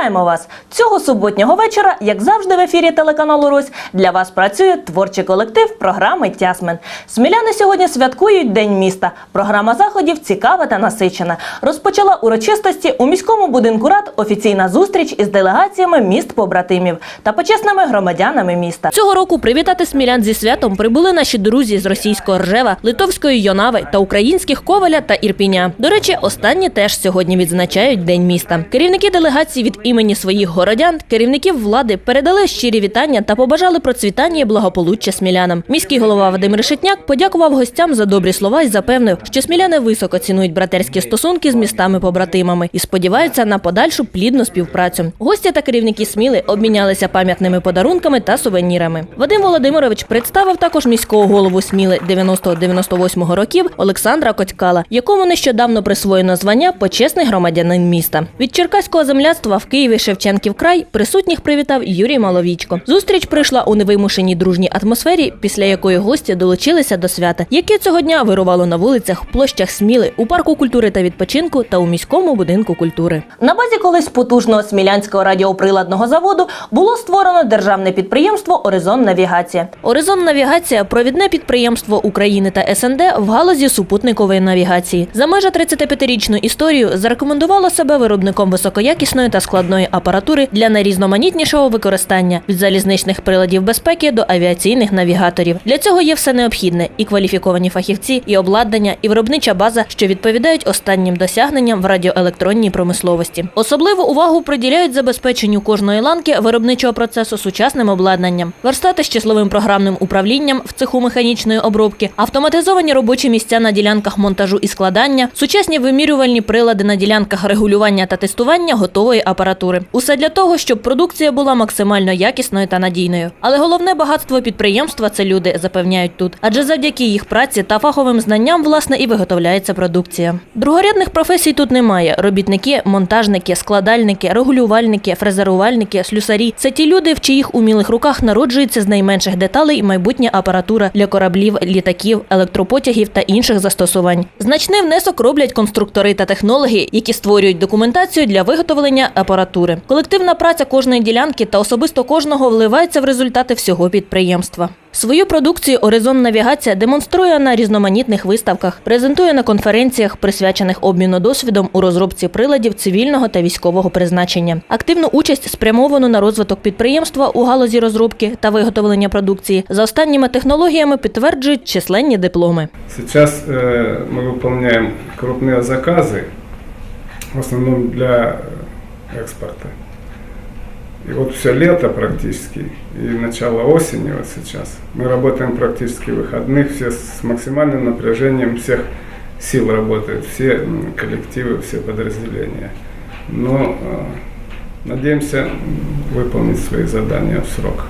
Вітаємо вас! Цього суботнього вечора, як завжди, в ефірі телеканалу Русь для вас працює творчий колектив програми Тясмен. Сміляни сьогодні святкують День міста. Програма заходів цікава та насичена. Розпочала урочистості у міському будинку рад офіційна зустріч із делегаціями міст побратимів та почесними громадянами міста. Цього року привітати смілян зі святом прибули наші друзі з російського Ржева, литовської Йонави та українських Коваля та Ірпіня. До речі, останні теж сьогодні відзначають День міста. Керівники делегації від імені своїх городян, керівників влади передали щирі вітання та побажали процвітання і благополуччя смілянам. Міський голова Вадим Решетняк подякував гостям за добрі слова і запевнив, що сміляни високо цінують братерські стосунки з містами-побратимами і сподіваються на подальшу плідну співпрацю. Гості та керівники Сміли обмінялися пам'ятними подарунками та сувенірами. Вадим Володимирович представив також міського голову Сміли 90-98 років Олександра Котькала, якому нещодавно присвоєно звання почесний громадянин міста. Від черкаського земляцтва в Києві Шевченків край присутніх привітав Юрій Маловічко. Зустріч прийшла у невимушеній дружній атмосфері, після якої гості долучилися до свята, яке цього дня вирувало на вулицях, площах Сміли, у парку культури та відпочинку та у міському будинку культури. На базі колись потужного смілянського радіоприладного заводу було створено державне підприємство Оризон Навігація. Оризон Навігація провідне підприємство України та СНД в галузі супутникової навігації. За майже 35-річну історію зарекомендувало себе виробником високоякісної та складної апаратури для найрізноманітнішого використання від залізничних приладів безпеки до авіаційних навігаторів. Для цього є все необхідне: і кваліфіковані фахівці, і обладнання, і виробнича база, що відповідають останнім досягненням в радіоелектронній промисловості. Особливу увагу приділяють забезпеченню кожної ланки виробничого процесу сучасним обладнанням, верстати з числовим програмним управлінням в цеху механічної обробки, автоматизовані робочі місця на ділянках монтажу і складання, сучасні вимірювальні прилади на ділянках регулювання та тестування готової апаратури. Усе для того, щоб продукція була максимально якісною та надійною. Але головне багатство підприємства це люди, запевняють тут, адже завдяки їх праці та фаховим знанням власне і виготовляється продукція. Другорядних професій тут немає: робітники, монтажники, складальники, регулювальники, фрезерувальники, слюсарі це ті люди, в чиїх умілих руках народжується з найменших деталей майбутня апаратура для кораблів, літаків, електропотягів та інших застосувань. Значний внесок роблять конструктори та технологи, які створюють документацію для виготовлення апаратури Колективна праця кожної ділянки та особисто кожного вливається в результати всього підприємства. Свою продукцію Оризон Навігація демонструє на різноманітних виставках, презентує на конференціях, присвячених обміну досвідом у розробці приладів цивільного та військового призначення. Активну участь спрямовану на розвиток підприємства у галузі розробки та виготовлення продукції за останніми технологіями підтверджують численні дипломи. Сейчас э, мы выполняем крупные заказы, в основном для экспорта. И вот все лето практически, и начало осени вот сейчас. Мы работаем практически выходных, все с максимальным напряжением всех сил работают, все коллективы, все подразделения. Но э, надеемся выполнить свои задания в срок.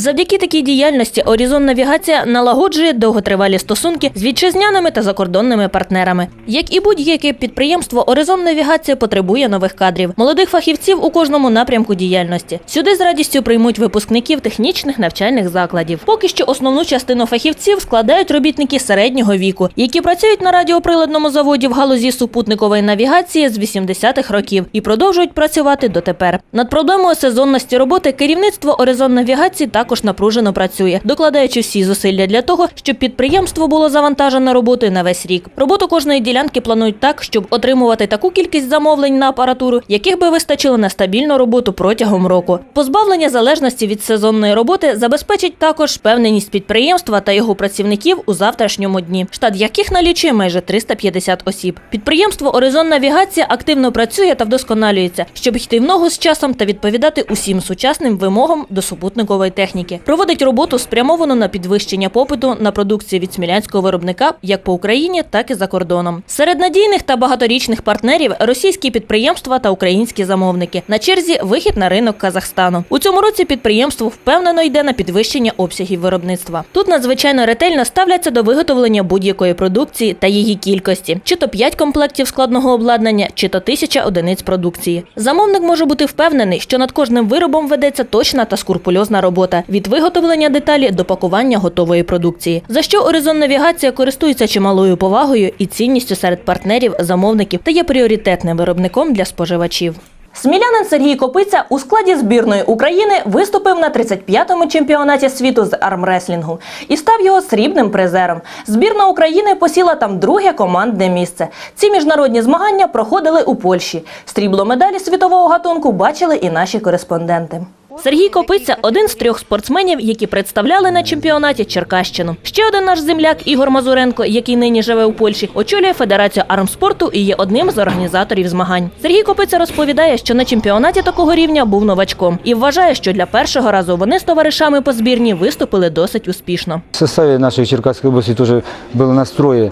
Завдяки такій діяльності Орізон Навігація налагоджує довготривалі стосунки з вітчизняними та закордонними партнерами. Як і будь-яке підприємство, Оризон Навігація потребує нових кадрів, молодих фахівців у кожному напрямку діяльності. Сюди з радістю приймуть випускників технічних навчальних закладів. Поки що основну частину фахівців складають робітники середнього віку, які працюють на радіоприладному заводі в галузі супутникової навігації з 80-х років і продовжують працювати дотепер. Над проблемою сезонності роботи керівництво Оризон Навігації також напружено працює, докладаючи всі зусилля для того, щоб підприємство було завантажено роботою на весь рік. Роботу кожної ділянки планують так, щоб отримувати таку кількість замовлень на апаратуру, яких би вистачило на стабільну роботу протягом року. Позбавлення залежності від сезонної роботи забезпечить також впевненість підприємства та його працівників у завтрашньому дні, штат яких налічує майже 350 осіб. Підприємство Оризон Навігація активно працює та вдосконалюється, щоб йти в ногу з часом та відповідати усім сучасним вимогам до супутникової техніки. Проводить роботу спрямовану на підвищення попиту на продукцію від смілянського виробника як по Україні, так і за кордоном. Серед надійних та багаторічних партнерів російські підприємства та українські замовники. На черзі вихід на ринок Казахстану. У цьому році підприємство впевнено йде на підвищення обсягів виробництва. Тут надзвичайно ретельно ставляться до виготовлення будь-якої продукції та її кількості, чи то 5 комплектів складного обладнання, чи то тисяча одиниць продукції. Замовник може бути впевнений, що над кожним виробом ведеться точна та скурпульозна робота від виготовлення деталі до пакування готової продукції. За що Оризон Навігація користується чималою повагою і цінністю серед партнерів, замовників та є пріоритетним виробником для споживачів. Смілянин Сергій Копиця у складі збірної України виступив на 35-му чемпіонаті світу з армреслінгу і став його срібним призером. Збірна України посіла там друге командне місце. Ці міжнародні змагання проходили у Польщі. Срібло медалі світового гатунку бачили і наші кореспонденти. Сергій Копиця один з трьох спортсменів, які представляли на чемпіонаті Черкащину. Ще один наш земляк Ігор Мазуренко, який нині живе у Польщі, очолює Федерацію армспорту і є одним з організаторів змагань. Сергій Копиця розповідає, що на чемпіонаті такого рівня був новачком і вважає, що для першого разу вони з товаришами по збірні виступили досить успішно. В составе нашей Черкасской области тоже был настрое.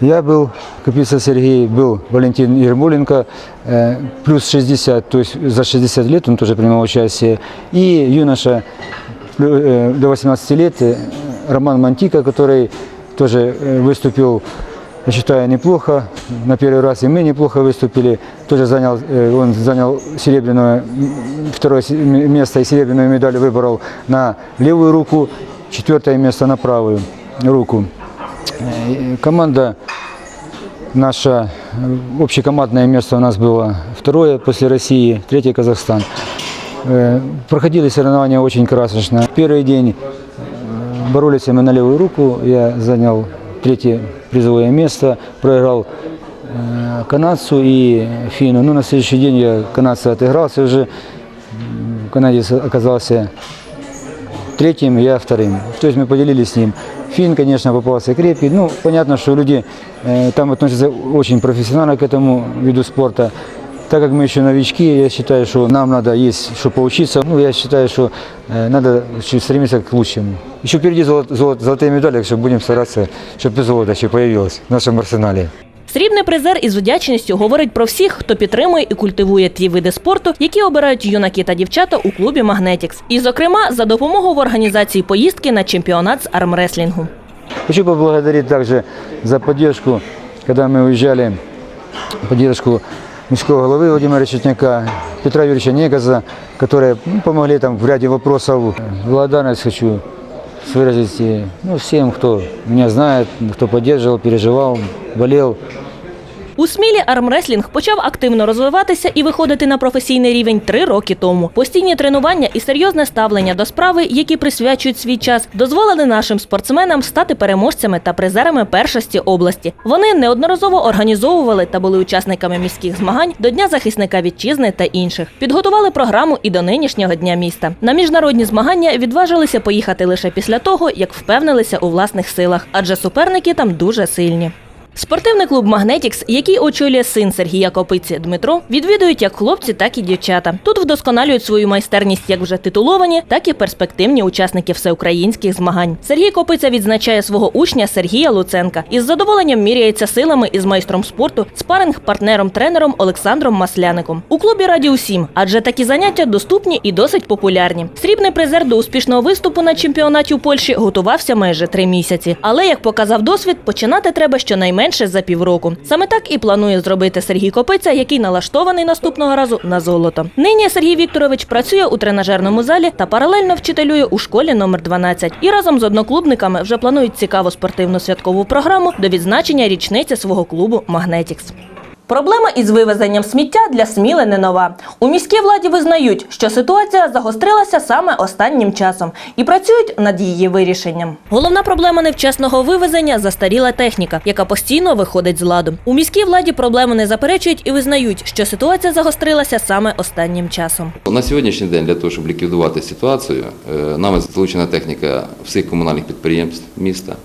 Я был, Капица Сергей, был Валентин Ермоленко, э, плюс 60, то есть за 60 лет он тоже принимал участие. И юноша э, до 18 лет э, Роман Мантика, который тоже выступил, я считаю, неплохо. На первый раз и мы неплохо выступили. Тоже занял, он занял серебряное, второе место и серебряную медаль выбрал на левую руку, четвертое место на правую руку. Э, Команда наша, э, общекомандное место у нас было второе после России, третье Казахстан. Э, Проходили соревнования очень красочно. Первый день боролись мы на левую руку, я занял третье призовое место, проиграл канадцу и финну. Ну, на следующий день я канадца отыгрался уже, канадец оказался третьим, я вторым. То есть мы поделились с ним. Фин, конечно, попался крепкий. Ну, понятно, что люди э, там относятся очень профессионально к этому виду спорта. Так как мы еще новички, я считаю, что нам надо есть, что поучиться. Ну, я считаю, что э, надо еще стремиться к лучшему. Еще впереди золот- золот- золотые медали, так что будем стараться, чтобы золото еще появилось в нашем арсенале. Срібний призер із вдячністю говорить про всіх, хто підтримує і культивує ті види спорту, які обирають юнаки та дівчата у клубі Магнетікс. І, зокрема, за допомогу в організації поїздки на чемпіонат з армреслінгу. Хочу поблагодарить также за поддержку, когда мы уезжали, поддержку міського головы Владимира Четняка, Петра Юрьевича Негаза, которые ну, помогли там в ряде вопросов. Благодарность хочу выразить ну, всем, кто меня знает, кто поддерживал, переживал, болел. У Смілі армреслінг почав активно розвиватися і виходити на професійний рівень три роки тому. Постійні тренування і серйозне ставлення до справи, які присвячують свій час, дозволили нашим спортсменам стати переможцями та призерами першості області. Вони неодноразово організовували та були учасниками міських змагань до Дня захисника вітчизни та інших. Підготували програму і до нинішнього дня міста. На міжнародні змагання відважилися поїхати лише після того, як впевнилися у власних силах, адже суперники там дуже сильні. Спортивний клуб Магнетікс, який очолює син Сергія Копиці Дмитро, відвідують як хлопці, так і дівчата. Тут вдосконалюють свою майстерність як вже титуловані, так і перспективні учасники всеукраїнських змагань. Сергій Копиця відзначає свого учня Сергія Луценка і з задоволенням міряється силами із майстром спорту, спаринг партнером тренером Олександром Масляником. У клубі раді усім, адже такі заняття доступні і досить популярні. Срібний призер до успішного виступу на чемпіонаті у Польщі готувався майже три місяці. Але як показав досвід, починати треба щонайменше за півроку. Саме так і планує зробити Сергій Копиця, який налаштований наступного разу на золото. Нині Сергій Вікторович працює у тренажерному залі та паралельно вчителює у школі номер 12. І разом з одноклубниками вже планують цікаву спортивну святкову програму до відзначення річниці свого клубу Магнетікс. Проблема із вивезенням сміття для Сміли не нова. У міській владі визнають, що ситуація загострилася саме останнім часом і працюють над її вирішенням. Головна проблема невчасного вивезення застаріла техніка, яка постійно виходить з ладу. У міській владі проблему не заперечують і визнають, що ситуація загострилася саме останнім часом. На сьогоднішній день для того, щоб ліквідувати ситуацію, е, нами залучена техніка всіх комунальних підприємств міста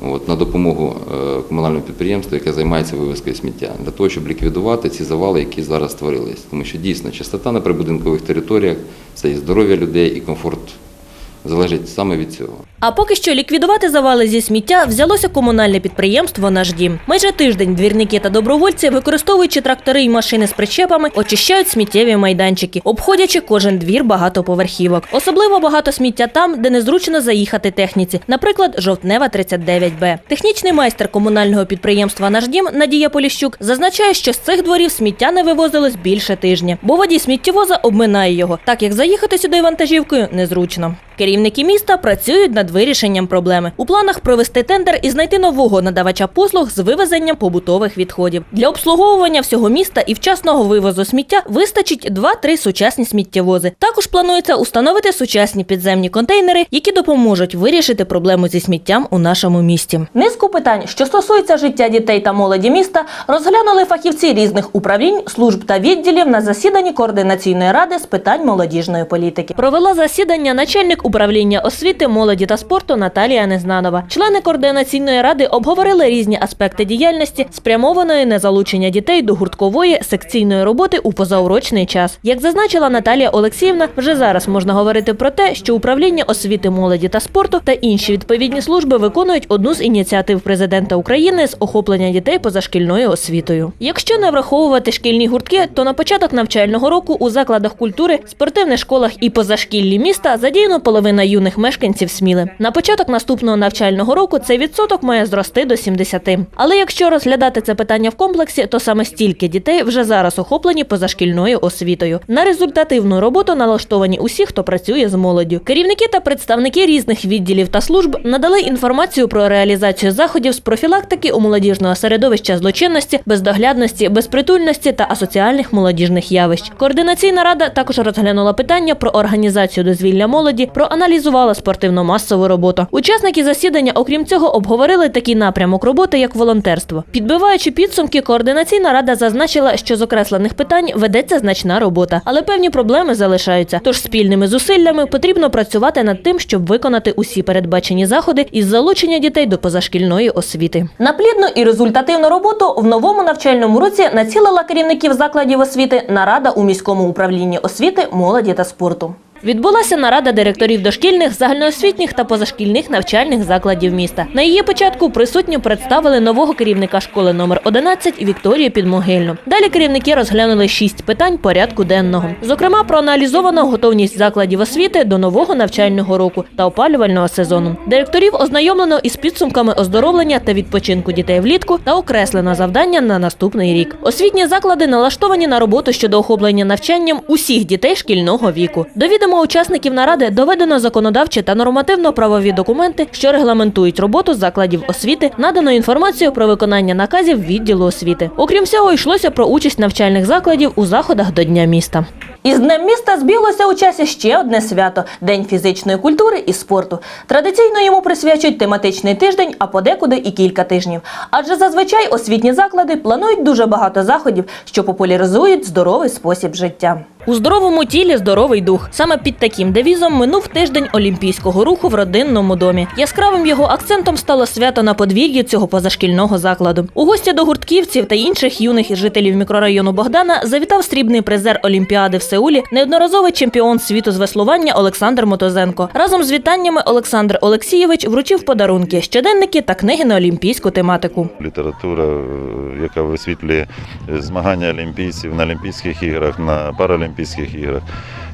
от, на допомогу комунального комунальному підприємству, яке займається вивозкою сміття, для того, щоб ліквідувати ці завали, які зараз створились. Тому що дійсно чистота на прибудинкових територіях це і здоров'я людей, і комфорт залежить саме від цього. А поки що ліквідувати завали зі сміття взялося комунальне підприємство Наш дім. Майже тиждень двірники та добровольці, використовуючи трактори й машини з причепами, очищають сміттєві майданчики, обходячи кожен двір багатоповерхівок. Особливо багато сміття там, де незручно заїхати техніці, наприклад, жовтнева 39Б. Технічний майстер комунального підприємства Наш дім Надія Поліщук зазначає, що з цих дворів сміття не вивозилось більше тижня, бо водій сміттєвоза обминає його, так як заїхати сюди вантажівкою незручно. Керівники міста працюють над вирішенням проблеми. У планах провести тендер і знайти нового надавача послуг з вивезенням побутових відходів. Для обслуговування всього міста і вчасного вивозу сміття вистачить 2-3 сучасні сміттєвози. Також планується установити сучасні підземні контейнери, які допоможуть вирішити проблему зі сміттям у нашому місті. Низку питань, що стосуються життя дітей та молоді міста, розглянули фахівці різних управлінь, служб та відділів на засіданні координаційної ради з питань молодіжної політики. Провела засідання начальник управління освіти, молоді та спорту Наталія Незнанова. Члени координаційної ради обговорили різні аспекти діяльності, спрямованої на залучення дітей до гурткової секційної роботи у позаурочний час. Як зазначила Наталія Олексіївна, вже зараз можна говорити про те, що управління освіти, молоді та спорту та інші відповідні служби виконують одну з ініціатив президента України з охоплення дітей позашкільною освітою. Якщо не враховувати шкільні гуртки, то на початок навчального року у закладах культури, спортивних школах і позашкіллі міста задіяно половина юних мешканців Сміли. На початок наступного навчального року цей відсоток має зрости до 70. Але якщо розглядати це питання в комплексі, то саме стільки дітей вже зараз охоплені позашкільною освітою. На результативну роботу налаштовані усі, хто працює з молоддю. Керівники та представники різних відділів та служб надали інформацію про реалізацію заходів з профілактики у молодіжного середовища злочинності, бездоглядності, безпритульності та асоціальних молодіжних явищ. Координаційна рада також розглянула питання про організацію дозвілля молоді, проаналізувала спортивно-масову роботу. Учасники засідання, окрім цього, обговорили такий напрямок роботи, як волонтерство. Підбиваючи підсумки, координаційна рада зазначила, що з окреслених питань ведеться значна робота, але певні проблеми залишаються. Тож спільними зусиллями потрібно працювати над тим, щоб виконати усі передбачені заходи із залучення дітей до позашкільної освіти. На плідну і результативну роботу в новому навчальному році націлила керівників закладів освіти нарада у міському управлінні освіти, молоді та спорту. Відбулася нарада директорів дошкільних, загальноосвітніх та позашкільних навчальних закладів міста. На її початку присутні представили нового керівника школи номер 11 Вікторію Підмогильну. Далі керівники розглянули шість питань порядку денного. Зокрема, проаналізовано готовність закладів освіти до нового навчального року та опалювального сезону. Директорів ознайомлено із підсумками оздоровлення та відпочинку дітей влітку та окреслено завдання на наступний рік. Освітні заклади налаштовані на роботу щодо охоплення навчанням усіх дітей шкільного віку. До відома учасників наради доведено законодавчі та нормативно-правові документи, що регламентують роботу закладів освіти, надано інформацію про виконання наказів відділу освіти. Окрім всього, йшлося про участь навчальних закладів у заходах до Дня міста. Із Днем міста збіглося у часі ще одне свято День фізичної культури і спорту. Традиційно йому присвячують тематичний тиждень, а подекуди і кілька тижнів. Адже зазвичай освітні заклади планують дуже багато заходів, що популяризують здоровий спосіб життя. У здоровому тілі здоровий дух. Саме під таким девізом минув тиждень олімпійського руху в родинному домі. Яскравим його акцентом стало свято на подвір'ї цього позашкільного закладу. У гості до гуртківців та інших юних жителів мікрорайону Богдана завітав срібний призер Олімпіади в Сеулі, неодноразовий чемпіон світу з веслування Олександр Мотозенко. Разом з вітаннями Олександр Олексійович вручив подарунки, щоденники та книги на олімпійську тематику. література, е, яка висвітлює змагання олімпійців на Олімпійських іграх, на Паралімпійських іграх.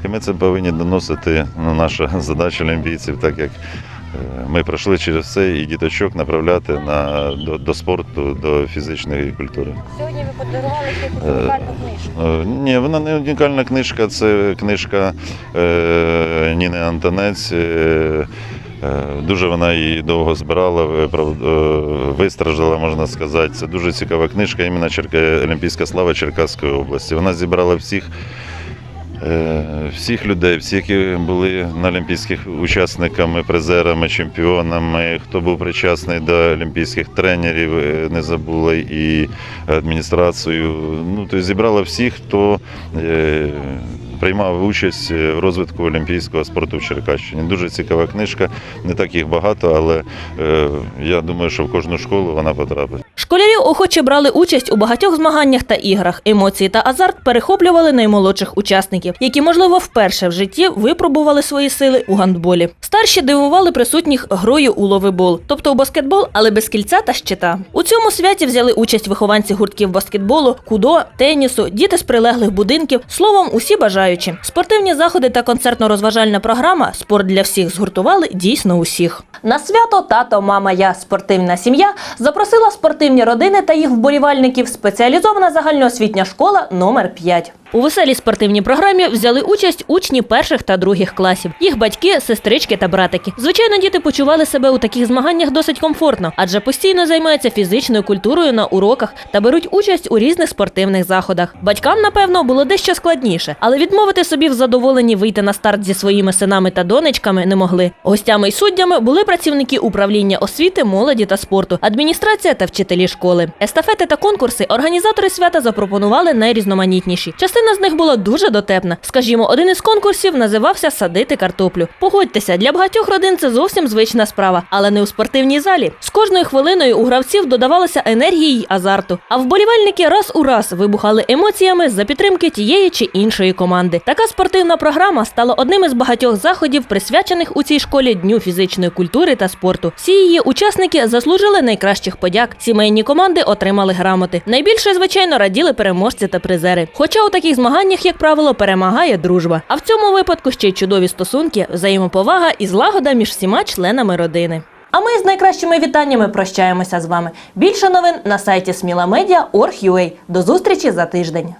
І ми це повинні доносити. Ну, наша задача олімпійців, так як е, ми пройшли через це і діточок направляти на, до, до спорту, до фізичної культури. Сьогодні ви подарували таку унікальну книжку. Е, Ні, вона не унікальна книжка, це книжка е, Ніни Антонець. Е, е, Дуже вона її довго збирала, е, е, вистраждала, можна сказати. Це дуже цікава книжка, іменно Олімпійська слава Черкаської області. Вона зібрала всіх, е, всіх людей, всі, які були на Олімпійських учасниками, призерами, чемпіонами, хто був причасний до олімпійських тренерів, е, не забула і адміністрацію. Ну, тобто зібрала всіх, хто е, приймав участь в розвитку олімпійського спорту в Черкащині. Дуже цікава книжка, не так їх багато, але е, я думаю, що в кожну школу вона потрапить. Школярі охоче брали участь у багатьох змаганнях та іграх. Емоції та азарт перехоплювали наймолодших учасників, які, можливо, вперше в житті випробували свої сили у гандболі. Старші дивували присутніх грою у ловибол, тобто у баскетбол, але без кільця та щита. У цьому святі взяли участь вихованці гуртків баскетболу, кудо, тенісу, діти з прилеглих будинків, словом, усі бажаючі. Спортивні заходи та концертно-розважальна програма Спорт для всіх згуртували дійсно усіх. На свято тато, мама, я спортивна сім'я запросила спортивні родини та їх вболівальників. Спеціалізована загальноосвітня школа номер 5 У веселій спортивній програмі взяли участь учні перших та других класів, їх батьки, сестрички та братики. Звичайно, діти почували себе у таких змаганнях досить комфортно, адже постійно займаються фізичною культурою на уроках та беруть участь у різних спортивних заходах. Батькам, напевно, було дещо складніше, але відмовити собі в задоволенні вийти на старт зі своїми синами та донечками не могли. Гостями й суддями були працівники управління освіти, молоді та спорту, адміністрація та вчителі школи. Естафети та конкурси організатори свята запропонували найрізноманітніші. Частина з них була дуже дотепна. Скажімо, один із конкурсів називався Садити картоплю. Погодьтеся, для багатьох родин це зовсім звична справа, але не у спортивній залі. З кожною хвилиною у гравців додавалося енергії й азарту. А вболівальники раз у раз вибухали емоціями за підтримки тієї чи іншої команди. Така спортивна програма стала одним із багатьох заходів, присвячених у цій школі Дню фізичної культури та спорту. Всі її учасники заслужили найкращих подяк. Сімейні команди отримали грамоти. Найбільше, звичайно, раділи переможці та призери. Хоча у таких змаганнях, як правило, перемагає дружба. А в цьому випадку ще й чудові стосунки, взаємоповага і злагода між всіма членами родини. А ми з найкращими вітаннями прощаємося з вами. Більше новин на сайті smilamedia.org.ua. До зустрічі за тиждень.